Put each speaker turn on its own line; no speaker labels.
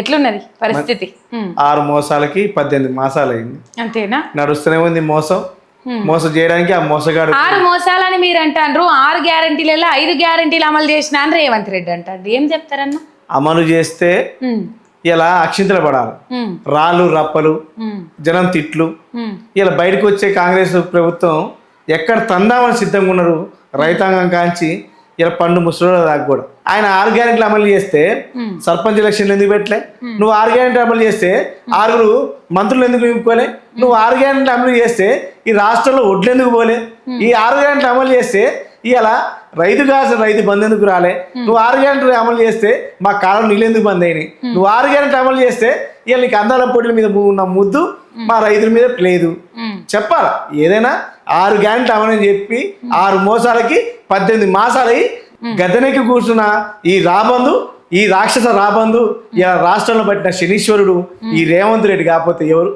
ఎట్లున్నది పరిస్థితి.
ఆరు మోసాలకి పద్దెనిమిది మాసాలు అయింది
అంతేనా?
నడుస్తూనే ఉంది మోసం. మోసం చేయడానికి ఆ మోసగాడు
ఆరు మోసాలని మీరు అంటారు ఆరు గ్యారంటీలలో ఐదు గ్యారంటీలు అమలు చేసిన అని రేవంత్ రెడ్డి అంటాడు. ఏం చెప్తారన్న?
అమలు చేస్తే ఇలా అక్షింతలు పడాలి. రాళ్ళు రప్పలు జనం తిట్లు. ఇలా బయటకు వచ్చే కాంగ్రెస్ ప్రభుత్వం ఎక్కడ తందామని సిద్ధంగా ఉన్నారు రైతాంగం కాంచి ఇలా పండు ముసలి దాకా కూడా ఆయన ఆరు గ్యారెంటీలు అమలు చేస్తే. సర్పంచ్ ఎలక్షన్లు ఎందుకు పెట్టలే? నువ్వు ఆరు గ్యారెంటీలు అమలు చేస్తే ఆరుగురు మంత్రులు ఎందుకు నింపుకోలే నువ్వు ఆరు గ్యారెంటీలు అమలు చేస్తే ఈ రాష్ట్రంలో ఒడ్లు ఎందుకు పోలే? ఈ ఆరు గ్యారెంటీలు అమలు చేస్తే ఇలా రైతు కాసిన రైతు బంద్ ఎందుకు రాలే? నువ్వు ఆరు అమలు చేస్తే మా కాలం నీళ్ళు ఎందుకు బంద్ అయినాయి? నువ్వు ఆరు అమలు చేస్తే ఇవాళ నీకు అందాల పోటీల మీద ఉన్న ముద్దు మా రైతుల మీద లేదు. చెప్పాలా? ఏదైనా ఆరు గ్యారెంటీ అమలని చెప్పి ఆరు మోసాలకి పద్దెనిమిది మాసాలకి గద్దెనెక్కి కూర్చున్న ఈ రాబందు ఈ రాక్షస రాబందు ఇలా రాష్ట్రంలో పట్టిన శనీశ్వరుడు ఈ రేవంత్ రెడ్డి కాకపోతే ఎవరు?